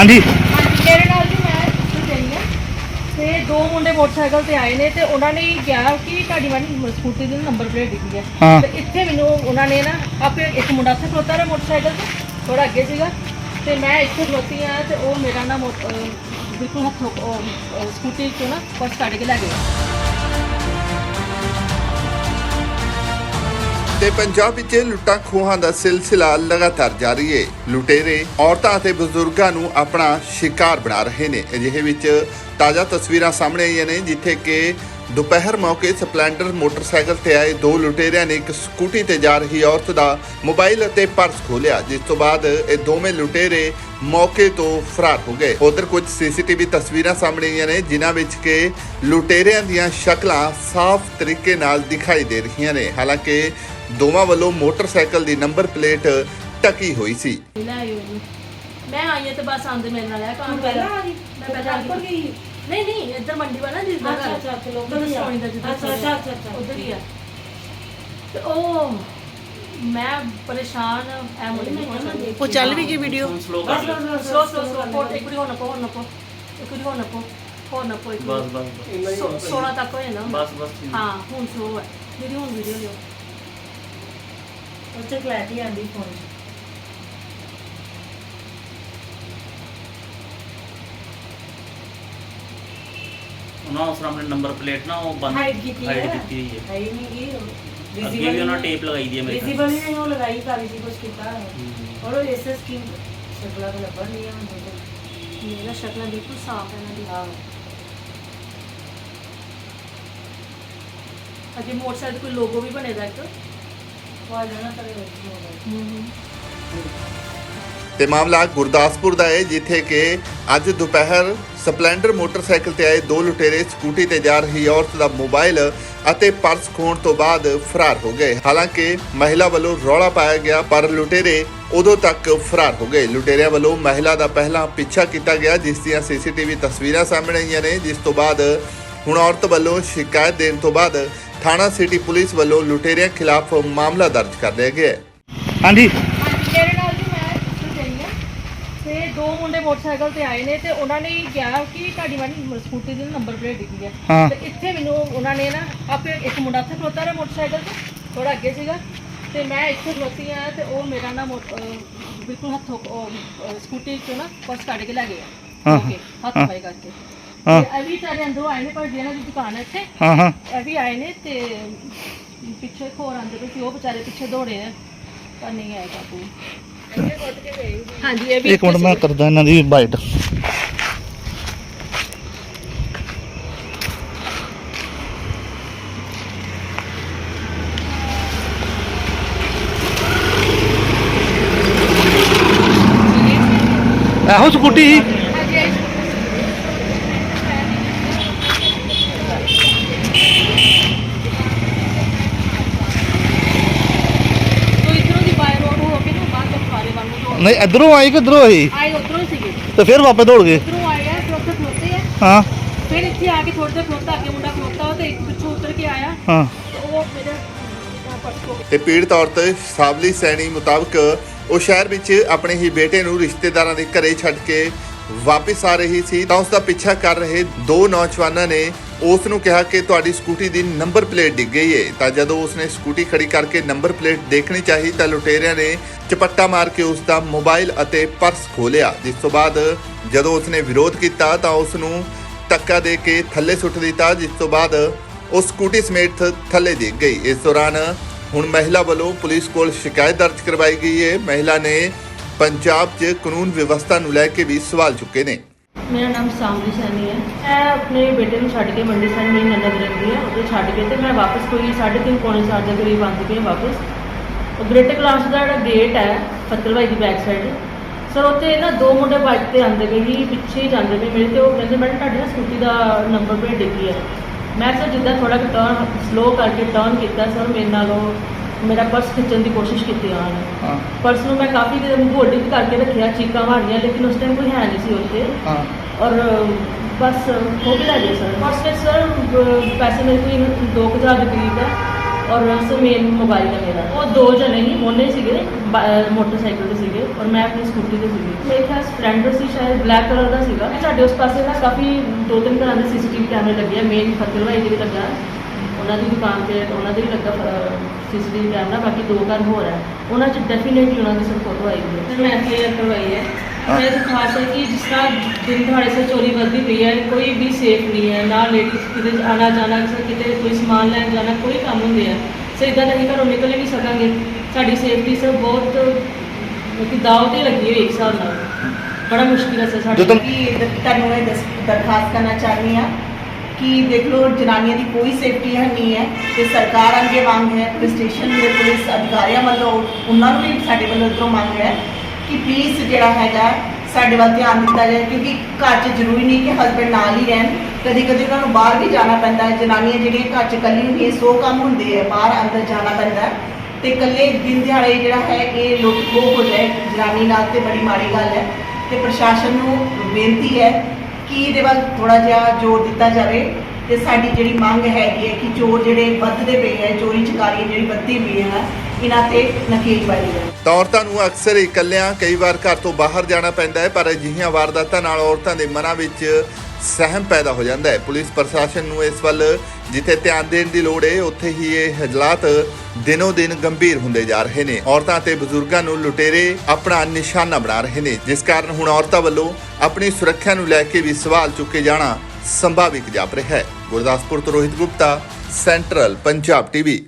ਹਾਂਜੀ। ਮੇਰੇ ਨਾਲ ਜੀ ਮੈਂ ਇੱਥੇ ਗਈ ਹਾਂ। ਤੇ ਦੋ ਮੁੰਡੇ ਮੋਟਰਸਾਈਕਲ ਤੇ ਆਏ ਨੇ ਤੇ ਉਹਨਾਂ ਨੇ ਕਿਹਾ ਕਿ ਤੁਹਾਡੀ ਵਾਲੀ ਸਕੂਟੀ ਦੀ ਨੰਬਰ ਪਲੇਟ ਡਿੱਗੀ ਹੈ। ਹਾਂ। ਤੇ ਇੱਥੇ ਮੈਨੂੰ ਉਹਨਾਂ ਨੇ ਨਾ ਆਪੇ ਇੱਕ ਮੁੰਡਾ ਇੱਥੇ ਖਲੋਤਾ ਰਿਹਾ ਮੋਟਰਸਾਈਕਲ ਤੇ ਥੋੜਾ ਅੱਗੇ ਸੀਗਾ। ਤੇ ਮੈਂ ਇੱਥੇ ਖਲੋਤੀ ਆ ਤੇ ਉਹ ਮੇਰਾ ਨਾ ਮੋ- ਅਹ ਬਿਲਕੁਲ ਹੱਥੋਂ ਉਹ, ਸਕੂਟੀ ਚੋਂ ਨਾ ਪਰਸ ਕੱਢ ਕੇ ਲੈ ਗਿਆ। ਤੇ ਪੰਜਾਬ ਵਿੱਚ ਲੁੱਟਾਂ ਖੋਹਾਂ ਦਾ ਸਿਲਸਿਲਾ ਲਗਾਤਾਰ ਜਾਰੀ ਹੈ ਲੁਟੇਰੇ ਔਰਤਾਂ ਅਤੇ ਬਜ਼ੁਰਗਾਂ ਨੂੰ ਆਪਣਾ ਸ਼ਿਕਾਰ ਬਣਾ ਰਹੇ ਨੇ। ਅਜਿਹੇ ਵਿੱਚ ਤਾਜ਼ਾ ਤਸਵੀਰਾਂ ਸਾਹਮਣੇ ਆਈਆਂ ਨੇ, ਜਿੱਥੇ ਕਿ ਦੁਪਹਿਰ ਮੌਕੇ ਸਪਲੈਂਡਰ ਮੋਟਰਸਾਈਕਲ ਤੇ ਆਏ ਦੋ ਲੁਟੇਰਿਆਂ ਨੇ ਇੱਕ ਸਕੂਟੀ ਤੇ ਜਾ ਰਹੀ ਔਰਤ ਦਾ ਮੋਬਾਈਲ ਅਤੇ ਪਰਸ ਖੋਲਿਆ ਜਿਸ ਤੋਂ ਬਾਅਦ ਇਹ ਦੋਵੇਂ ਲੁਟੇਰੇ ਮੌਕੇ ਤੋਂ ਫਰਾਰ ਹੋ ਗਏ। ਉਧਰ ਕੁਝ ਸੀਸੀਟੀਵੀ ਤਸਵੀਰਾਂ ਸਾਹਮਣੇ ਆਈਆਂ ਨੇ, ਜਿਨ੍ਹਾਂ ਵਿੱਚ ਕਿ ਲੁਟੇਰਿਆਂ ਦੀਆਂ ਸ਼ਕਲਾਂ ਸਾਫ਼ ਤਰੀਕੇ ਨਾਲ ਦਿਖਾਈ ਦੇ ਰਹੀਆਂ ਨੇ। ਹਾਲਾਂਕਿ ਦੋਵਾਂ ਵੱਲੋਂ ਮੋਟਰਸਾਈਕਲ ਦੀ ਨੰਬਰ ਪਲੇਟ ਟਕੀ ਹੋਈ ਸੀ। ਲੈ ਆਇਓ ਜੀ। ਮੈਂ ਆਈ ਹਾਂ ਤੇ ਬਸ ਆਂਦੇ ਮੇਰੇ ਨਾਲ ਆ ਕੰਮ ਪਹਿਲਾਂ ਆ ਗਈ। ਮੈਂ ਪਹਿਲਾਂ ਆ ਪਰ ਗਈ। ਗਈ। ਨਹੀਂ ਨਹੀਂ ਇੱਧਰ ਮੰਡੀ ਵਾਲਾ ਜਿਸ ਦਾ ਅੱਛਾ, ਅੱਛਾ, ਚਲੋ, ਉਧਰ ਵਧੀਆ। ਸੋਣੀ ਦਾ ਜਿੱਦਾਂ ਅੱਛਾ, ਅੱਛਾ, ਅੱਛਾ, ਅੱਛਾ। ਉਧਰ ਹੀ ਆ। ਤੇ ਉਹ ਮੈਂ ਪਰੇਸ਼ਾਨ ਐ ਮੁੰਡੇ ਨੂੰ ਹੁਣ ਉਹ ਚੱਲ ਵੀ ਗਈ ਵੀਡੀਓ ਸਲੋ ਬਸ ਕਰ ਬਸ ਸਲੋ ਸਲੋ ਸਲੋ ਕੋਟ ਇੱਕ ਵਾਰੀ ਹੋਰ ਨਾ ਪੋ ਹੋਰ ਨਾ ਪੋ ਇੱਕ ਵਾਰੀ ਹੋਰ ਨਾ ਪੋ ਹੋਰ ਨਾ ਪੋ ਇੱਕ ਬਸ। ਬਸ ਤੱਕ ਹੋ ਜਾਣਾ ਬਸ ਬਸ ਠੀਕ। ਹਾਂ ਹੁਣ ਸਲੋ ਹੈ ਮੇਰੀ ਹੁਣ ਵੀਡੀਓ ਲਿਓ। ਉੱਥੇ ਕਲੈਰਿਟੀ ਆਂਦੀ ਫੋਨ ਉਹਨਾਂ ਉਸ ਆਪਣੇ ਨੰਬਰ ਪਲੇਟ ਨਾ ਉਹ ਬੰਦ ਹਾਈਡ ਕੀਤੀ ਹੈ hide ਕੀਤੀ ਹੋਈ ਹੈ ਹੈ ਹੀ ਨਹੀਂ ਗਈ ਅੱਗੇ ਵੀ ਉਹਨਾਂ ਟੇਪ ਲਗਾਈ ਦੀ ਹੈ ਮੇਰੇ ਖਿਆਲ ਵਿਜ਼ੀਬਲ ਹੀ ਨਹੀਂ ਉਹ ਲਗਾਈ ਕਾਲੀ ਸੀ ਕੁਝ ਕੀਤਾ ਹਮ। ਔਰ ਉਹ ਐਸਐਸ ਸਕੀਮ ਸ਼ਕਲਾਂ ਤੋਂ ਲੱਭਣ ਨਹੀਂ ਆਉਂਦਾ ਮੇਰਾ ਸ਼ਕਲਾਂ ਬਿਲਕੁਲ ਸਾਫ਼ ਹੈ ਇਹਨਾਂ ਦੀ ਹਾਂ ਅੱਗੇ ਮੋਟਰਸਾਈਕਲ ਕੋਈ ਲੋਗੋ ਵੀ ਬਣੇਗਾ ਇੱਕ? ਤੇ ਮਾਮਲਾ ਗੁਰਦਾਸਪੁਰ ਦਾ ਹੈ, ਜਿੱਥੇ ਕਿ ਅੱਜ ਦੁਪਹਿਰ ਸਪਲੈਂਡਰ ਮੋਟਰਸਾਈਕਲ ਤੇ ਆਏ ਦੋ ਲੁਟੇਰੇ ਸਕੂਟੀ ਤੇ ਜਾ ਰਹੀ ਔਰਤ ਦਾ ਮੋਬਾਈਲ ਅਤੇ ਪਰਸ ਖੋਣ ਤੋਂ ਬਾਅਦ ਫਰਾਰ ਹੋ ਗਏ। ਹਾਲਾਂਕਿ ਮਹਿਲਾ ਵੱਲੋਂ ਰੌਲਾ ਪਾਇਆ ਗਿਆ, ਪਰ ਲੁਟੇਰੇ ਉਦੋਂ ਤੱਕ ਫਰਾਰ ਹੋ ਗਏ। ਲੁਟੇਰਿਆਂ ਵੱਲੋਂ ਮਹਿਲਾ ਦਾ ਪਹਿਲਾਂ ਪਿੱਛਾ ਕੀਤਾ ਗਿਆ, ਜਿਸ ਦੀਆਂ ਸੀਸੀਟੀਵੀ ਤਸਵੀਰਾਂ ਸਾਹਮਣੇ ਆਈਆਂ ਨੇ, ਜਿਸ ਤੋਂ ਬਾਅਦ ਹੁਣ ਔਰਤ ਵੱਲੋਂ ਸ਼ਿਕਾਇਤ ਦੇਣ ਤੋਂ ਬਾਅਦ ਥਾਣਾ ਸਿਟੀ ਪੁਲਿਸ ਵੱਲੋਂ ਲੁਟੇਰਿਆਂ ਖਿਲਾਫ ਮਾਮਲਾ ਦਰਜ ਕਰ ਲਿਆ ਗਿਆ ਹੈ। ਹਾਂਜੀ। ਹਾਂਜੀ ਮੇਰੇ ਨਾਲ ਜੀ ਮੈਂ ਇੱਥੇ ਗਈ ਹਾਂ। ਤੇ ਦੋ ਮੁੰਡੇ ਮੋਟਰਸਾਈਕਲ ਤੇ ਆਏ ਨੇ ਤੇ ਉਹਨਾਂ ਨੇ ਕਿਹਾ ਕਿ ਤੁਹਾਡੀ ਵਾਲੀ ਸਕੂਟੀ ਦੀ ਨੰਬਰ ਪਲੇਟ ਡਿੱਗੀ ਹੈ। ਹਾਂ। ਤੇ ਇੱਥੇ ਮੈਨੂੰ ਉਹਨਾਂ ਨੇ ਨਾ ਆਪੇ ਇੱਕ ਮੁੰਡਾ ਇੱਥੇ ਖਲੋਤਾ ਰਿਹਾ ਮੋਟਰਸਾਈਕਲ ਤੇ ਥੋੜਾ ਅੱਗੇ ਸੀਗਾ। ਤੇ ਮੈਂ ਇੱਥੇ ਖਲੋਤੀ ਆ ਤੇ ਉਹ ਮੇਰਾ ਨਾ ਅਹ ਬਿਲਕੁਲ ਹੱਥੋਂ ਅਹ ਸਕੂਟੀ ਚੋਂ ਨਾ ਪਰਸ ਕੱਢ ਕੇ ਲੈ ਗਿਆ। ਹਾਂ, ਓਕੇ ਹੱਥ ਹਾਂ। ਪਾਈ ਕਰਕੇ। ਹਾਂ। ਤੇ ਇਹ ਵੀ ਚਾਰੇ ਅੰਦਰੋਂ ਆਏ ਨੇ ਪਰ ਜਿਹਨਾਂ ਦੀ ਦੁਕਾਨ ਹੈ ਇੱਥੇ ਹਾਂ ਹਾਂ। ਇਹ ਵੀ ਆਏ ਨੇ ਤੇ ਪਿੱਛੇ ਇੱਕ ਹੋਰ ਆਂਦੇ ਪਏ ਸੀ ਉਹ ਵਿਚਾਰੇ ਪਿੱਛੇ ਦੌੜੇ ਆ। ਪਰ ਨਹੀਂ ਆਏ ਕਾਬੂ ਹਾਂਜੀ ਇਹ ਵੀ ਇੱਕ ਮਿੰਟ ਮੈਂ ਕਰਦਾ ਇਹਨਾਂ ਦੀ ਬਾਈਟ। ਇਹੋ ਸਕੂਟੀ ਸੀ ਹਾਂਜੀ ਇਹ- ਤੋ ਇਧਰੋਂ ਦੀ ਬਾਈ ਰੋਡ ਹੋ ਕੇ ਨਾ ਬਾਹਰ ਤੱਕ ਸਾਰੇ ਵੱਲ ਨੂੰ ਦੌੜ ਨਹੀਂ ਇਧਰੋਂ ਆਈ ਕਿ ਇਧਰੋਂ ਆਈ? ਆਏ ਉਧਰੋਂ ਹੀ ਸੀਗੇ। ਤੇ ਫਿਰ ਵਾਪਸ ਦੌੜ ਗਏ? ਇਧਰੋਂ ਆਏ ਆ ਫਿਰ ਉੱਥੇ ਖਲੋਤੇ ਆ। ਹਾਂ। ਫਿਰ ਇੱਥੇ ਆ ਕੇ ਥੋੜੇ ਜਿਹਾ ਖਲੋਤਾ ਅੱਗੇ ਮੁੰਡਾ ਖਲੋਤਾ ਉਹ ਤੇ ਇੱਕ ਪਿੱਛੋਂ ਉਤਰ ਕੇ ਆਇਆ। ਹਾਂ। ਤੇ ਉਹ ਮੇਰੇ ਪਰਸ ਕੋ ਤੇ ਪੀੜਤ ਔਰਤ ਸੈਣੀ ਮੁਤਾਬਕ ਉਹ ਸ਼ਹਿਰ ਵਿੱਚ ਆਪਣੇ ਹੀ ਬੇਟੇ ਨੂੰ ਰਿਸ਼ਤੇਦਾਰਾਂ ਦੇ ਘਰੇ ਛੱਡ ਕੇ ਵਾਪਸ ਆ ਰਹੀ ਸੀ। ਤਾਂ ਉਸ ਦਾ ਪਿੱਛਾ ਕਰ ਰਹੇ ਦੋ ਨੌਜਵਾਨਾਂ ਨੇ ਉਸ ਨੂੰ ਕਿਹਾ ਕਿ ਤੁਹਾਡੀ ਸਕੂਟੀ ਦੀ ਨੰਬਰ ਪਲੇਟ ਡਿੱਗ ਗਈ ਹੈ ਤਾਂ ਜਦੋਂ ਉਸਨੇ ਸਕੂਟੀ ਖੜੀ ਕਰਕੇ ਨੰਬਰ ਪਲੇਟ ਦੇਖਣੀ ਚਾਹੀ, ਤਾਂ ਲੁਟੇਰਿਆਂ ਨੇ ਚਪੱਟਾ ਮਾਰ ਕੇ ਉਸ ਦਾ ਮੋਬਾਈਲ ਅਤੇ ਪਰਸ ਖੋਲਿਆ ਜਿਸ ਤੋਂ ਬਾਅਦ ਜਦੋਂ ਉਸਨੇ ਵਿਰੋਧ ਕੀਤਾ, ਤਾਂ ਉਸ ਨੂੰ ਧੱਕਾ ਦੇ ਕੇ ਥੱਲੇ ਸੁੱਟ ਦਿੱਤਾ, ਜਿਸ ਤੋਂ ਬਾਅਦ ਉਹ ਸਕੂਟੀ ਸਮੇਤ ਥੱਲੇ ਡਿੱਗ ਗਈ। ਇਸ ਦੌਰਾਨ ਹੁਣ ਮਹਿਲਾ ਵੱਲੋਂ ਪੁਲਿਸ ਕੋਲ ਸ਼ਿਕਾਇਤ ਦਰਜ ਕਰਵਾਈ ਗਈ ਹੈ ਮਹਿਲਾ ਨੇ ਪੰਜਾਬ 'ਚ ਕਾਨੂੰਨ ਵਿਵਸਥਾ ਨੂੰ ਲੈ ਕੇ ਵੀ ਸਵਾਲ ਚੁੱਕੇ ਨੇ। ਮੇਰਾ ਨਾਮ ਸਾਮਰੀ ਸੈਣੀ ਹੈ। ਮੈਂ ਆਪਣੇ ਬੇਟੇ ਨੂੰ ਛੱਡ ਕੇ ਮੰਡੀ ਸਾਈਡ ਮੇਰੀ ਨਨਦ ਰਹਿੰਦੀ ਹੈ। ਉਹਦੇ ਛੱਡ ਕੇ ਤੇ ਮੈਂ ਵਾਪਸ ਕੋਈ 3:30 ਪੌਣੇ ਸਾਲ ਦੇ ਕਰੀਬ ਆਉਂਦੀ ਪਈ ਹਾਂ ਵਾਪਸ। ਉਹ ਗ੍ਰੇਟਰ ਕਲਾਸ ਦਾ ਜਿਹੜਾ ਗੇਟ ਹੈ ਫਤਲਵਾਈ ਦੀ ਬੈਕ ਸਾਈਡ ਸਰ, ਉੱਥੇ ਨਾ ਦੋ ਮੁੰਡੇ ਬਾਈਕ ਤੇ ਆਉਂਦੇ ਪਏ ਸੀ, ਪਿੱਛੇ ਹੀ ਜਾਂਦੇ ਪਏ ਮੇਰੇ ਤੇ। ਉਹ ਕਹਿੰਦੇ, ਮੈਡਮ, ਤੁਹਾਡੀ ਨਾ ਸਕੂਟੀ ਦਾ ਨੰਬਰ ਪਲੇਟ ਡਿੱਗੀ ਹੈ। ਮੈਂ ਸਰ, ਜਿੱਦਾਂ ਥੋੜਾ ਟਰਨ ਸਲੋ ਕਰਕੇ ਟਰਨ ਕੀਤਾ, ਸਰ, ਮੇਰੇ ਨਾਲ ਉਹ ਮੇਰਾ ਪਰਸ ਖਿੱਚਣ ਦੀ ਕੋਸ਼ਿਸ਼ ਕੀਤੀ ਉਹਨਾਂ ਨੇ। ਹਾਂ। ਪਰਸ ਨੂੰ ਮੈਂ ਕਾਫੀ ਦੇਰ ਹੋਲਡਿੰਗ ਕਰਕੇ ਰੱਖਿਆ ਚੀਕਾਂ ਮਾਰੀਆਂ ਲੇਕਿਨ ਉਸ ਟਾਈਮ ਕੋਈ ਹੈ ਨਹੀਂ ਸੀ ਉੱਥੇ। ਹਾਂ। ਔਰ ਬਸ ਹੋ ਗਿਆ ਜੀ ਸਰ ਫਸਟ ਸਰ ਪੈਸੇ ਮੇਰੇ ਕੋਲ 2000 ਦੇ ਕਰੀਬ ਹੈ। ਔਰ ਉਸ ਮੇਨ ਮੋਬਾਈਲ ਹੈ ਮੇਰਾ। ਉਹ ਦੋ ਜਣੇ ਹੀ ਉਹਨੇ ਸੀਗੇ ਮੋਟਰਸਾਈਕਲ ਤੇ ਸੀਗੇ। ਔਰ ਮੈਂ ਆਪਣੀ ਸਕੂਟੀ ਤੇ ਸੀਗੀ। ਮੇਰੇ ਖਿਆਲ ਸਪਲੈਂਡਰ ਸੀ ਸ਼ਾਇਦ ਬਲੈਕ ਕਲਰ ਦਾ ਸੀਗਾ। ਸਾਡੇ ਉਸ ਪਾਸੇ ਨਾ ਕਾਫੀ ਦੋ ਤਿੰਨ ਘਰਾਂ ਦੇ ਸੀਸੀਟੀਵੀ ਕੈਮਰੇ ਲੱਗੇ ਆ ਮੇਨ ਫਤਿਹਵਾਈ ਦੇ ਵੀ ਲੱਗਾ ਉਹਨਾਂ ਦੀ ਦੁਕਾਨ ਤੇ ਉਹਨਾਂ ਦੇ ਵੀ ਲੱਗਾ ਸੀਸੀਟੀਵੀ ਕੈਮਰਾ ਬਾਕੀ ਦੋ ਘਰ ਹੋਰ ਹੈ ਉਹਨਾਂ 'ਚ ਡੈਫੀਨੇਟਲੀ ਉਹਨਾਂ ਦੀ ਸਿਰ ਫੋਟੋ ਆਈ ਹੋਈ ਹੈ ਮੈਂ ਕਲੀਅਰ ਕਰਵਾਈ ਹੈ ਮੈਂ ਤਾਂ ਖਾਸ ਹੈ ਕਿ ਜਿਸ ਤਰ੍ਹਾਂ ਦਿਨ ਦਿਹਾੜੇ ਸੇ ਚੋਰੀ ਵੱਧਦੀ ਪਈ ਹੈ ਕੋਈ ਵੀ ਸੇਫ ਨਹੀਂ ਹੈ ਨਾ ਲੇਡੀਜ਼ ਕਿਤੇ ਆਣਾ ਜਾਣਾ ਕਿਸੇ ਕਿਤੇ ਕੋਈ ਸਮਾਨ ਲੈਣ ਜਾਣਾ ਕੋਈ ਕੰਮ ਹੁੰਦੇ ਆ ਸੋ ਇਦਾਂ ਤਾਂ ਅਸੀਂ ਘਰੋਂ ਨਿਕਲ ਹੀ ਨਹੀਂ ਸਕਾਂਗੇ ਸਾਡੀ ਸੇਫਟੀ ਸਭ ਬਹੁਤ ਕਿ ਦਾਅ ਤੇ ਲੱਗੀ ਹੋਈ ਇੱਕ ਹਿਸਾਬ ਨਾਲ ਬੜਾ ਮੁਸ਼ਕਿਲ ਹੈ ਸਰ ਸਾਡੇ ਜਦੋਂ- ਲਈ। ਕਿ ਦੇਖ ਲਓ, ਜਨਾਨੀਆਂ ਦੀ ਕੋਈ ਸੇਫਟੀ ਹੈ ਨਹੀਂ ਹੈ, ਤੇ ਸਰਕਾਰ ਅੱਗੇ ਮੰਗ ਹੈ ਪੁਲਿਸ ਸਟੇਸ਼ਨ ਦੇ ਪੁਲਿਸ ਅਧਿਕਾਰੀਆਂ ਵੱਲੋਂ, ਉਹਨਾਂ ਨੂੰ ਵੀ ਸਾਡੇ ਵੱਲੋਂ ਇੱਧਰੋਂ ਮੰਗ ਹੈ ਕਿ ਪਲੀਜ਼ ਜਿਹੜਾ ਹੈਗਾ, ਸਾਡੇ ਵੱਲ ਧਿਆਨ ਦਿੱਤਾ ਜਾਏ, ਕਿਉਂਕਿ ਘਰ 'ਚ ਜ਼ਰੂਰੀ ਨਹੀਂ ਕਿ ਹਸਬੰਡ ਨਾਲ ਹੀ ਰਹਿਣ ਕਦੇ ਕਦੇ ਉਹਨਾਂ ਨੂੰ ਬਾਹਰ ਵੀ ਜਾਣਾ ਪੈਂਦਾ ਹੈ, ਜਨਾਨੀਆਂ ਜਿਹੜੀਆਂ ਘਰ 'ਚ ਇਕੱਲੀ ਹੁੰਦੀਆਂ ਸੌ ਕੰਮ ਹੁੰਦੇ ਆ ਬਾਹਰ ਅੰਦਰ ਜਾਣਾ ਪੈਂਦਾ ਹੈ, ਤੇ ਇਕੱਲੇ ਦਿਨ ਦਿਹਾੜੇ ਜਿਹੜਾ ਹੈ, ਇਹ ਲੋਕ ਖੋਹ ਹੋ ਜਾਏ, ਜਨਾਨੀ ਨਾਲ ਤੇ ਬੜੀ ਮਾੜੀ ਗੱਲ ਹੈ, ਤੇ ਪ੍ਰਸ਼ਾਸਨ ਨੂੰ ਬੇਨਤੀ ਹੈ ਕਿ ਇਹਦੇ ਵੱਲ ਥੋੜਾ ਜਿਹਾ ਜ਼ੋਰ ਦਿੱਤਾ ਜਾਵੇ ਤੇ ਸਾਡੀ ਜਿਹੜੀ ਮੰਗ ਹੈਗੀ ਹੈ ਕਿ ਚੋਰ ਜਿਹੜੇ ਵੱਧਦੇ ਪਏ ਹੈ, ਚੋਰੀ ਚਕਾਰੀ ਜਿਹੜੀ ਵੱਧਦੀ ਪਈ ਹੈ ਇਹਨਾਂ ਤੇ ਨਕੇਲ ਪਾਈ ਜਾਵੇ। ਔਰਤਾਂ ਨੂੰ ਅਕਸਰ ਇਕੱਲਿਆਂ ਕਈ ਵਾਰ ਘਰ ਤੋਂ ਬਾਹਰ ਜਾਣਾ ਪੈਂਦਾ ਹੈ, ਪਰ ਅਜਿਹੀਆਂ ਵਾਰਦਾਤਾਂ ਨਾਲ ਔਰਤਾਂ ਦੇ ਮਨਾਂ ਵਿੱਚ ਸਹਿਮ ਪੈਦਾ ਹੋ ਜਾਂਦਾ ਹੈ। ਪੁਲਿਸ ਪ੍ਰਸ਼ਾਸਨ ਨੂੰ ਇਸ ਵੱਲ ਜਿੱਥੇ ਧਿਆਨ ਦੇਣ ਦੀ ਲੋੜ ਹੈ, ਉੱਥੇ ਹੀ ਇਹ ਹਾਲਾਤ ਦਿਨੋ ਦਿਨ ਗੰਭੀਰ ਹੁੰਦੇ ਜਾ ਰਹੇ ਨੇ। ਔਰਤਾਂ ਤੇ ਬਜ਼ੁਰਗਾਂ ਨੂੰ ਲੁਟੇਰੇ ਆਪਣਾ ਨਿਸ਼ਾਨਾ ਬਣਾ ਰਹੇ ਨੇ, ਜਿਸ ਕਾਰਨ ਹੁਣ ਔਰਤਾਂ ਵੱਲੋਂ ਆਪਣੀ ਸੁਰੱਖਿਆ ਨੂੰ ਲੈ ਕੇ ਵੀ ਸਵਾਲ ਚੁੱਕੇ ਜਾਣਾ ਸੰਭਾਵਿਕ ਜਾਪ ਰਿਹਾ ਹੈ। ਗੁਰਦਾਸਪੁਰ ਤੋਂ ਰੋਹਿਤ ਗੁਪਤਾ, ਸੈਂਟਰਲ ਪੰਜਾਬ ਟੀਵੀ।